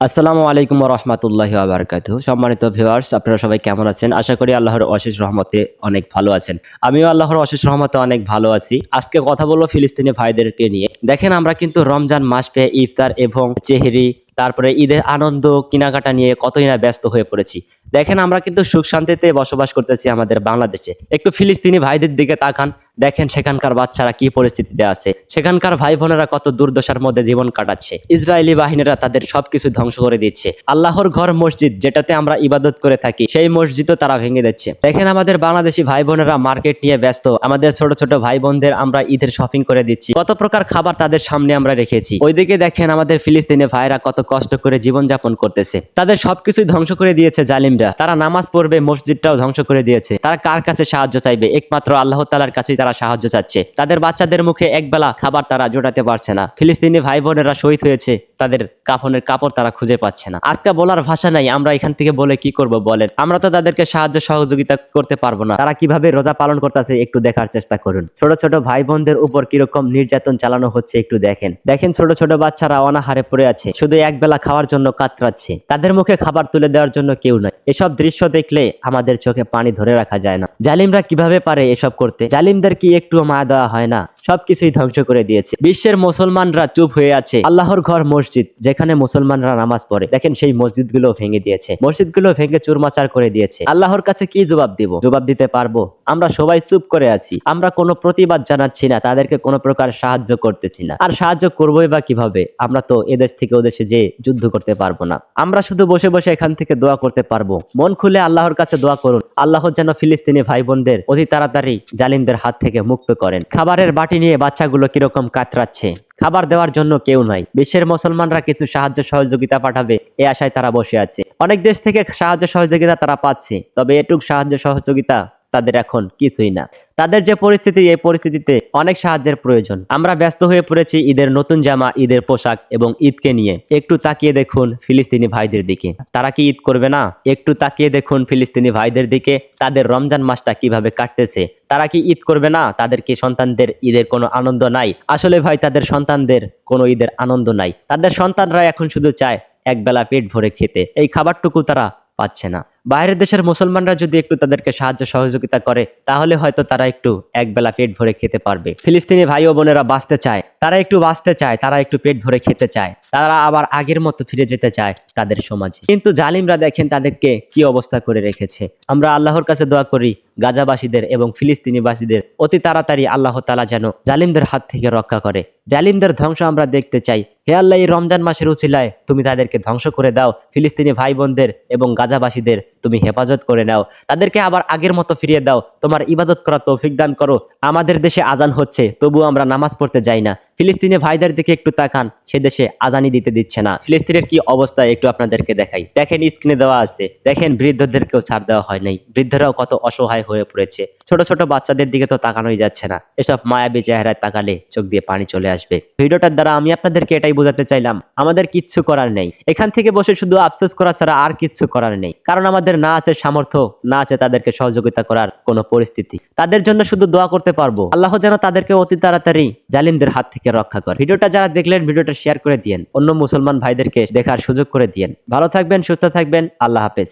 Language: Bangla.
আসসালামু আলাইকুম রহমতুল্লাহি আবরকাত সম্মানিত ভিউয়ার্স আপনারা সবাই কেমন আছেন? আশা করি আল্লাহর অশেষ রহমতে অনেক ভালো আছেন। আমিও আল্লাহর অশেষ রহমতে অনেক ভালো আছি। আজকে কথা বলব ফিলিস্তিনি ভাইদেরকে নিয়ে। দেখেন, আমরা কিন্তু রমজান মাস পেয়ে ইফতার এবং চেহেরি, তারপরে ঈদের আনন্দ, কেনাকাটা নিয়ে কতই না ব্যস্ত হয়ে পড়েছি। দেখেন, আমরা কিন্তু সুখ শান্তিতে বসবাস করতেছি আমাদের বাংলাদেশে। একটু ফিলিস্তিনি ভাইদের দিকে তাকান। দেখেন সেখানকার বাচ্চারা কি পরিস্থিতিতে আছে। সেখানকার ভাই বোনেরা কত দুর্দশার মধ্যে জীবন কাটাচ্ছে। ইসরায়েলি বাহিনীরা তাদের সবকিছু ধ্বংস করে দিচ্ছে। আল্লাহর ঘর মসজিদ যেটাতে আমরা ইবাদত করে থাকি, সেই মসজিদও তারা ভেঙে দিচ্ছে। দেখেন আমাদের বাংলাদেশি ভাই বোনেরা মার্কেট নিয়ে ব্যস্ত। আমাদের ছোট ছোট ভাই বোনদের আমরা ঈদের শপিং করে দিচ্ছি। কত প্রকার খাবার তাদের সামনে আমরা রেখেছি। ওইদিকে দেখেন আমাদের ফিলিস্তিনে ভাইরা কত কষ্ট করে জীবন যাপন করতেছে। তাদের সবকিছুই ধ্বংস করে দিয়েছে জালিমরা। তারা নামাজ পড়বে, মসজিদটাও ধ্বংস করে দিয়েছে। তারা কার কাছে সাহায্য চাইবে? একমাত্র আল্লাহ তালার কাছেই তারা সাহায্য চাচ্ছে। তাদের বাচ্চাদের মুখে একবেলা খাবার তারা জোটাতে পারছে না। ফিলিস্তিনি ভাই বোনেরা শহীদ হয়েছে। তাদের কাফনের কাপড় তারা খুঁজে পাচ্ছে না। আজকে বলার ভাষা নাই, আমরা এখান থেকে বলে কি করব বলেন? আমরা তো তাদেরকে সাহায্য সহযোগিতা করতে পারব না। তারা কীভাবে রোজা পালন করতেছে একটু দেখার চেষ্টা করুন। ছোট ছোট ভাই বোনদের উপর কীরকম নির্যাতন চালানো হচ্ছে একটু দেখেন। দেখেন ছোট ছোট বাচ্চারা অনাহারে পড়ে আছে, শুধু এক বেলা খাওয়ার জন্য কাতরাচ্ছে। তাদের মুখে খাবার তুলে দেওয়ার জন্য কেউ নাই। এসব দৃশ্য দেখলে আমাদের চোখে পানি ধরে রাখা যায় না। জালিমরা কীভাবে পারে এসব করতে? জালিমদের কি একটু মায়া দেওয়া হয় না? সবকিছুই ধ্বংস করে দিয়েছে। বিশ্বের মুসলমানরা চুপ হয়ে আছে। আল্লাহর ঘর মসজিদ, যেখানে মুসলমানরা নামাজ পড়ে। দেখেন সেই মসজিদগুলো ভেঙে দিয়েছে। মসজিদগুলো ভেঙে চুরমাচার করে দিয়েছে। আল্লাহর কাছে কি জবাব দিব? জবাব দিতে পারব? আমরা সবাই চুপ করে আছি। আমরা কোনো প্রতিবাদ জানাচ্ছি না। তাদেরকে কোনো প্রকার সাহায্য করতেছি না। আর সাহায্য করবোই বা কীভাবে? আমরা তো এদেশ থেকে ওদেশে যে যুদ্ধ করতে পারব না। আমরা শুধু বসে বসে এখান থেকে দোয়া করতে পারব। মন খুলে আল্লাহর কাছে দোয়া করুন। আল্লাহ যেন ফিলিস্তিনি ভাই বোনদের অতি তাড়াতাড়ি জালিমদের হাত থেকে মুক্ত করেন। খাবারের বাটি নিয়ে বাচ্চাগুলো কীরকম কাতরাচ্ছে? খাবার দেওয়ার জন্য কেউ নাই। বিশ্বের মুসলমানরা কিছু সাহায্য সহযোগিতা পাঠাবে, এ আশায় তারা বসে আছে। অনেক দেশ থেকে সাহায্য সহযোগিতা তারা পাচ্ছে, তবে এটুক সাহায্য সহযোগিতা তাদের এখন কিছুই না। তাদের যে পরিস্থিতি, এই পরিস্থিতিতে অনেক সাহায্যের প্রয়োজন। আমরা ব্যস্ত হয়ে পড়েছি ঈদের নতুন জামা, ঈদের পোশাক এবং ঈদকে নিয়ে। একটু তাকিয়ে দেখুন ফিলিস্তিনি ভাইদের দিকে। তারা কি ঈদ করবে না? একটু তাকিয়ে দেখুন ফিলিস্তিনি ভাইদের দিকে। তাদের রমজান মাসটা কীভাবে কাটতেছে? তারা কি ঈদ করবে না? তাদের কি সন্তানদের ঈদের কোনো আনন্দ নাই? আসলে ভাই, তাদের সন্তানদের কোনো ঈদের আনন্দ নাই। তাদের সন্তানরা এখন শুধু চায় এক বেলা পেট ভরে খেতে। এই খাবারটুকু তারা পাচ্ছে না। বাইরের দেশের মুসলমানরা যদি একটু তাদেরকে সাহায্য সহযোগিতা করে, তাহলে হয়তো তারা একটু একবেলা পেট ভরে খেতে পারবে। ফিলিস্তিনি ভাই ও বোনেরা বাঁচতে চায়, তারা একটু বাঁচতে চায়, তারা একটু পেট ভরে খেতে চায়, তারা আবার আগের মতো ফিরে যেতে চায় তাদের সমাজে। কিন্তু জালিমরা দেখেন তাদেরকে কি অবস্থা করে রেখেছে। আমরা আল্লাহর কাছে দোয়া করি, গাজাবাসীদের এবং ফিলিস্তিনিবাসীদের, অতি তাড়াতাড়ি আল্লাহ তালা যেন জালিমদের হাত থেকে রক্ষা করে। জালিমদের ধ্বংস আমরা দেখতে চাই হে আল্লাহ, এই রমজান মাসের উচিলায় তুমি তাদেরকে ধ্বংস করে দাও, ফিলিস্তিনি ভাই বোনদের এবং গাজাবাসীদের তুমি হেফাজত করে নাও। তাদেরকে আবার আগের মতো ফিরিয়ে দাও। তোমার ইবাদত করা তৌফিক দান করো। আমাদের দেশে আজান হচ্ছে তবু আমরা নামাজ পড়তে যাই না। ফিলিস্তিনি ভাইদের দিকে একটু তাকান, সে দেশে আজানি দিতে দিচ্ছে না। ফিলিস্তিনের কি অবস্থা একটু আপনাদেরকে দেখাই। দেখেন স্ক্রিনে দেওয়া আছে। দেখেন বৃদ্ধদেরকেও ছাড় দেওয়া হয় নাই। বৃদ্ধরাও কত অসহায় হয়ে পড়েছে। ছোট ছোট বাচ্চাদের দিকে তো তাকানোই যাচ্ছে না। এসব মায়াবী চেহারায় তাকালে চোখ দিয়ে পানি চলে আসবে। ভিডিওটার দ্বারা আমি আপনাদেরকে এটাই বোঝাতে চাইলাম, আমাদের কিচ্ছু করার নেই। এখান থেকে বসে শুধু আফসোস করা ছাড়া আর কিচ্ছু করার নেই। কারণ আমাদের না আছে সামর্থ্য, না আছে তাদেরকে সহযোগিতা করার কোনো পরিস্থিতি। তাদের জন্য শুধু দোয়া করতে পারব। আল্লাহ যেন তাদেরকে অতি তাড়াতাড়ি জালিমদের হাত থেকে রক্ষা করে। ভিডিওটা যারা দেখলেন, ভিডিওটা শেয়ার করে দিয়েন। অন্য মুসলমান ভাইদেরকে দেখার সুযোগ করে দিয়েন। ভালো থাকবেন, সুস্থ থাকবেন। আল্লাহ হাফেজ।